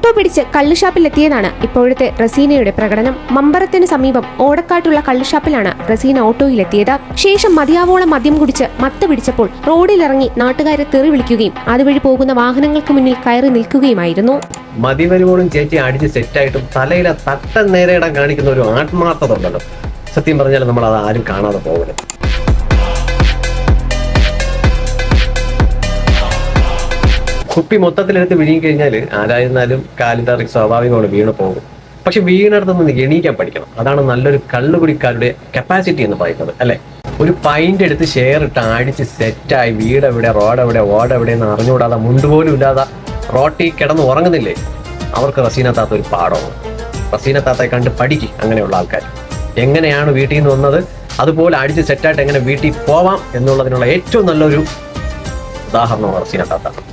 Auto പിടിച്ച് കള്ളുഷാപ്പിലെത്തിയതാണ് ഇപ്പോഴത്തെ റസീനയുടെ പ്രകടനം. മമ്പറത്തിന് സമീപം ഓടക്കാട്ടുള്ള കള്ളുഷാപ്പിലാണ് റസീന ഓട്ടോയിലെത്തിയത്. ശേഷം മതിയാവോളം മദ്യം കുടിച്ച് മത്ത് പിടിച്ചപ്പോൾ റോഡിലിറങ്ങി നാട്ടുകാരെ തെറി വിളിക്കുകയും അതുവഴി പോകുന്ന വാഹനങ്ങൾക്ക് മുന്നിൽ കയറി നിൽക്കുകയുമായിരുന്നു. മതി ചേച്ചി അടിച്ച് സെറ്റായിട്ടും തലയിലെ തട്ടം നേരെയിടാൻ കാണിക്കുന്ന ഒരു ആത്മാർത്ഥത ഉണ്ടല്ലോ. സത്യം പറഞ്ഞാൽ നമ്മൾ അത് ആരും കാണാതെ പോകരുത്. കുപ്പി മൊത്തത്തിലെടുത്ത് വിഴുങ്ങി കഴിഞ്ഞാൽ ആരായിരുന്നാലും കാലിന്റെ സ്വാഭാവികമാണ് വീണ് പോകും. പക്ഷെ വീണടത്ത് നിന്ന് എണീക്കാൻ പഠിക്കണം. അതാണ് നല്ലൊരു കള്ളുകുടിക്കാരുടെ കപ്പാസിറ്റി എന്ന് പറയുന്നത് അല്ലെ? ഒരു പൈന്റ് എടുത്ത് ഷെയർ ഇട്ട് അടിച്ച് സെറ്റായി വീട് എവിടെ റോഡ് എവിടെ ഓട് എവിടെ എന്ന് അറിഞ്ഞുകൂടാതെ മുണ്ടുപോലും ഇല്ലാതെ റോട്ടി കിടന്ന് ഉറങ്ങുന്നില്ലേ? അവർക്ക് റസീന താത്ത ഒരു പാഠമാണ്. റസീന താത്തയെ കണ്ട് പഠിക്കും അങ്ങനെയുള്ള ആൾക്കാർ. എങ്ങനെയാണ് വീട്ടിൽ നിന്ന് വന്നത്? അതുപോലെ അടിച്ച് സെറ്റായിട്ട് എങ്ങനെ വീട്ടിൽ പോവാം എന്നുള്ളതിനുള്ള ഏറ്റവും നല്ലൊരു ഉദാഹരണമാണ് റസീന താത്ത.